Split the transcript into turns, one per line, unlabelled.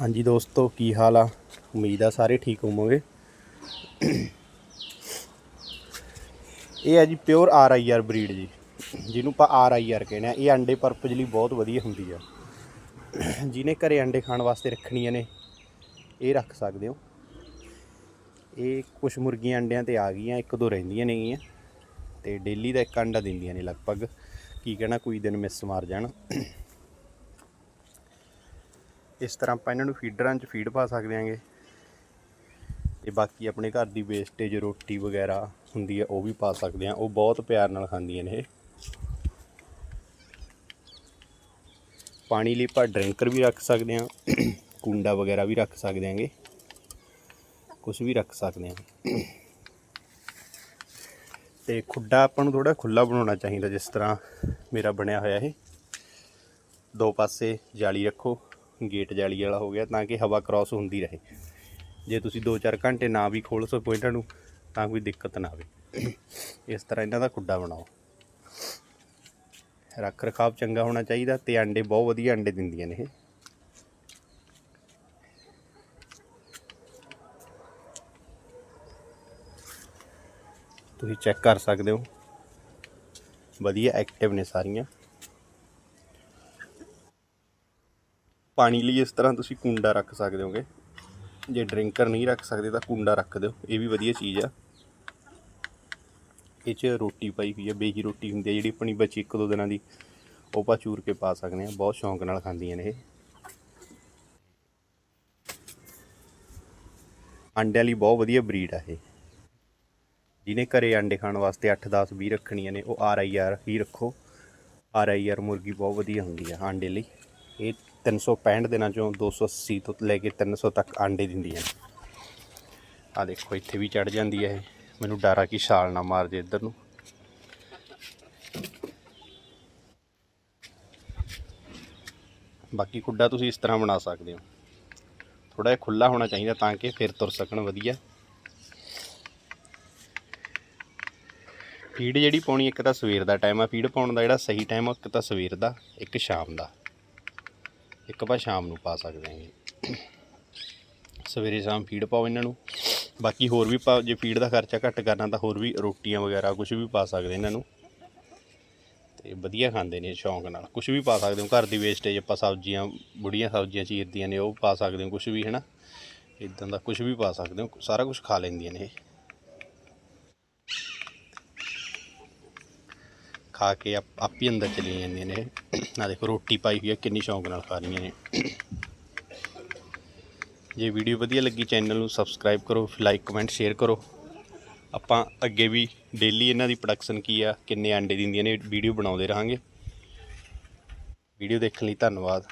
ਹਾਂਜੀ ਦੋਸਤੋ, ਕੀ ਹਾਲ ਆ? ਉਮੀਦ ਆ ਸਾਰੇ ਠੀਕ ਹੋਵੋਗੇ। ਇਹ ਹੈ ਜੀ pure R I R breed ਜੀ, ਜਿਹਨੂੰ ਆਪਾਂ ਆਰ ਆਈ ਆਰ ਕਹਿੰਦੇ ਆ। ਇਹ ਅੰਡੇ ਪਰਪਸ ਲਈ ਬਹੁਤ ਵਧੀਆ ਹੁੰਦੀ ਆ। ਜਿਹਨੇ ਘਰੇ ਅੰਡੇ ਖਾਣ ਵਾਸਤੇ ਰੱਖਣੀਆਂ ਨੇ, ਇਹ ਰੱਖ ਸਕਦੇ ਹੋ। ਇਹ ਕੁਝ ਮੁਰਗੀਆਂ ਅੰਡਿਆਂ ਤੇ ਆ ਗਈਆਂ, ਇੱਕ ਦੋ ਰਹਿੰਦੀਆਂ ਨੇਗੀਆਂ, ਤੇ ਡੇਲੀ ਦਾ ਇੱਕ ਅੰਡਾ ਦਿੰਦੀਆਂ ਨੇ ਲਗਭਗ। ਕੀ ਕਹਿਣਾ, ਕੋਈ ਦਿਨ ਮਿਸ ਮਾਰ ਜਾਣ। ਇਸ ਤਰ੍ਹਾਂ ਆਪਾਂ ਇਹਨਾਂ ਨੂੰ ਫੀਡਰਾਂ 'ਚ ਫੀਡ ਪਾ ਸਕਦੇ ਆਂਗੇ ਤੇ ਬਾਕੀ ਆਪਣੇ ਘਰ ਦੀ ਵੇਸਟੇਜ ਰੋਟੀ ਵਗੈਰਾ ਹੁੰਦੀ ਹੈ, ਉਹ ਵੀ ਪਾ ਸਕਦੇ ਆ ਉਹ ਬਹੁਤ ਪਿਆਰ ਨਾਲ ਖਾਂਦੀਆਂ ਨੇ ਇਹ। ਪਾਣੀ ਲਈ ਆਪਾਂ ਡਰਿੰਕਰ ਵੀ ਰੱਖ ਸਕਦੇ ਆ ਕੁੰਡਾ ਵਗੈਰਾ ਵੀ ਰੱਖ ਸਕਦੇ ਆਂਗੇ ਕੁਝ ਵੀ ਰੱਖ ਸਕਦੇ ਆ ਤੇ ਖੁੱਡਾ ਆਪਾਂ ਨੂੰ ਥੋੜਾ ਖੁੱਲਾ ਬਣਾਉਣਾ ਚਾਹੀਦਾ ਜਿਸ ਤਰ੍ਹਾਂ ਮੇਰਾ ਬਣਿਆ ਹੋਇਆ ਇਹ। ਦੋ ਪਾਸੇ ਜਾਲੀ ਰੱਖੋ। ਗੇਟ ਜਾਲੀ ਵਾਲਾ ਹੋ ਗਿਆ ਤਾਂ ਕਿ ਹਵਾ ਕ੍ਰਾਸ ਹੁੰਦੀ ਰਹੇ। ਜੇ ਤੁਸੀਂ 2-4 ਘੰਟੇ ਨਾ ਵੀ ਖੋਲ ਸੋ ਪੁਆਇੰਟਾਂ ਨੂੰ, ਤਾਂ ਕੋਈ ਦਿੱਕਤ ਨਾ ਆਵੇ। ਇਸ ਤਰ੍ਹਾਂ ਇਹਨਾਂ ਦਾ ਖੁੱਡਾ ਬਣਾਓ। ਰੱਖ ਰਖਾਵ ਚੰਗਾ ਹੋਣਾ ਚਾਹੀਦਾ ਤੇ ਅੰਡੇ ਬਹੁਤ ਵਧੀਆ ਅੰਡੇ ਦਿੰਦੀਆਂ ਨੇ ਇਹ। ਤੁਸੀਂ ਚੈੱਕ ਕਰ ਸਕਦੇ ਹੋ। ਵਧੀਆ ਐਕਟਿਵ ਨੇ ਸਾਰੀਆਂ। ਪਾਣੀ ਲਈ ਇਸ ਤਰ੍ਹਾਂ ਤੁਸੀਂ ਕੁੰਡਾ ਰੱਖ ਸਕਦੇ ਹੋਗੇ। ਜੇ ਡਰਿੰਕਰ ਨਹੀਂ ਰੱਖ ਸਕਦੇ ਤਾਂ ਕੁੰਡਾ ਰੱਖ ਦਿਓ। ਇਹ ਵੀ ਵਧੀਆ ਚੀਜ਼ ਆ। ਇਹ 'ਚ ਰੋਟੀ ਪਾਈ ਹੋਈ ਹੈ ਬੇਜੀ ਰੋਟੀ ਹੁੰਦੀ ਹੈ ਜਿਹੜੀ ਆਪਣੀ ਬਚੀ ਇੱਕ ਦੋ ਦਿਨਾਂ ਦੀ ਉਹ ਆਪਾਂ ਚੂਰ ਕੇ ਪਾ ਸਕਦੇ ਹਾਂ ਬਹੁਤ ਸ਼ੌਂਕ ਨਾਲ ਖਾਂਦੀਆਂ ਨੇ ਇਹ। ਅੰਡਿਆਂ ਲਈ ਬਹੁਤ ਵਧੀਆ ਬਰੀਡ ਆ ਇਹ। ਜਿਹਨੇ ਘਰੇ ਅੰਡੇ ਖਾਣ ਵਾਸਤੇ 8 10 20 ਰੱਖਣੀਆਂ ਨੇ, ਉਹ ਆਰ ਆਈ ਆਰ ਹੀ ਰੱਖੋ। ਆਰ ਆਈ ਆਰ ਮੁਰਗੀ ਬਹੁਤ ਵਧੀਆ ਹੁੰਦੀ ਆ ਅੰਡੇ ਲਈ। ਇਹ 365 ਦਿਨਾਂ ਚੋਂ 280 ਤੋਂ ਲੈ ਕੇ 300 ਤੱਕ ਆਂਡੇ ਦਿੰਦੀਆਂ ਨੇ। ਆ ਦੇਖੋ, ਇੱਥੇ ਵੀ ਚੜ ਜਾਂਦੀ ਹੈ ਇਹ। ਮੈਨੂੰ ਡਰ ਆ ਕਿ ਛਾਲ ਨਾ ਮਾਰ ਜੇ ਇੱਧਰ ਨੂੰ। ਬਾਕੀ ਖੁੱਡਾ ਤੁਸੀਂ ਇਸ ਤਰ੍ਹਾਂ ਬਣਾ ਸਕਦੇ ਹੋ। ਥੋੜਾ ਜਿਹਾ ਖੁੱਲਾ ਹੋਣਾ ਚਾਹੀਦਾ ਤਾਂ ਕਿ ਫਿਰ ਤੁਰ ਸਕਣ ਵਧੀਆ। ਫੀਡ ਜਿਹੜੀ ਪਾਉਣੀ ਇੱਕ ਤਾਂ ਸਵੇਰ ਦਾ ਟਾਈਮ ਆ। ਫੀਡ ਪਾਉਣ ਦਾ ਜਿਹੜਾ ਸਹੀ ਟਾਈਮ ਆ, ਇੱਕ ਤਾਂ ਸਵੇਰ ਦਾ, ਇੱਕ ਸ਼ਾਮ ਦਾ। ਇੱਕ ਆਪਾਂ ਸ਼ਾਮ ਨੂੰ ਪਾ ਸਕਦੇ ਹਾਂ ਸਵੇਰੇ ਸ਼ਾਮ ਫੀਡ ਪਾਓ ਇਹਨਾਂ ਨੂੰ। ਬਾਕੀ ਹੋਰ ਵੀ ਪਾ ਜੇ ਫੀਡ ਦਾ ਖਰਚਾ ਘੱਟ ਕਰਨਾ ਤਾਂ ਹੋਰ ਵੀ ਰੋਟੀਆਂ ਵਗੈਰਾ ਕੁਝ ਵੀ ਪਾ ਸਕਦੇ ਇਹਨਾਂ ਨੂੰ। ਤੇ ਵਧੀਆ ਖਾਂਦੇ ਨੇ ਸ਼ੌਂਕ ਨਾਲ। ਕੁਝ ਵੀ ਪਾ ਸਕਦੇ ਹੋ। ਘਰ ਦੀ ਵੇਸਟੇਜ ਆਪਾਂ ਸਬਜ਼ੀਆਂ, ਬੁੜੀਆਂ ਸਬਜ਼ੀਆਂ ਚੀਰਦੀਆਂ ਨੇ, ਉਹ ਪਾ ਸਕਦੇ ਹੋ ਕੁਝ ਵੀ ਹੈ ਨਾ ਇਦਾਂ ਦਾ ਕੁਝ ਵੀ ਪਾ ਸਕਦੇ ਹੋ। ਸਾਰਾ ਕੁਝ ਖਾ ਲੈਂਦੀਆਂ ਨੇ ਇਹ। ਖਾ ਕੇ ਆਪ ਹੀ ਅੰਦਰ ਚਲੀ ਜਾਂਦੀਆਂ ਨੇ। ਆ ਦੇਖੋ, ਰੋਟੀ ਪਾਈ ਹੋਈ ਹੈ ਕਿੰਨੀ ਸ਼ੌਂਕ ਨਾਲ ਖਾ ਰਹੀਆਂ ਨੇ। ਜੇ ਵੀਡੀਓ ਵਧੀਆ ਲੱਗੀ, ਚੈਨਲ ਨੂੰ ਸਬਸਕ੍ਰਾਈਬ ਕਰੋ, ਲਾਈਕ, ਕਮੈਂਟ, ਸ਼ੇਅਰ ਕਰੋ। ਆਪਾਂ ਅੱਗੇ ਵੀ ਡੇਲੀ ਇਹਨਾਂ ਦੀ ਪ੍ਰੋਡਕਸ਼ਨ ਕੀ ਆ, ਕਿੰਨੇ ਅੰਡੇ ਦਿੰਦੀਆਂ ਨੇ, ਵੀਡੀਓ ਬਣਾਉਂਦੇ ਰਹਾਂਗੇ। ਵੀਡੀਓ ਦੇਖਣ ਲਈ ਧੰਨਵਾਦ।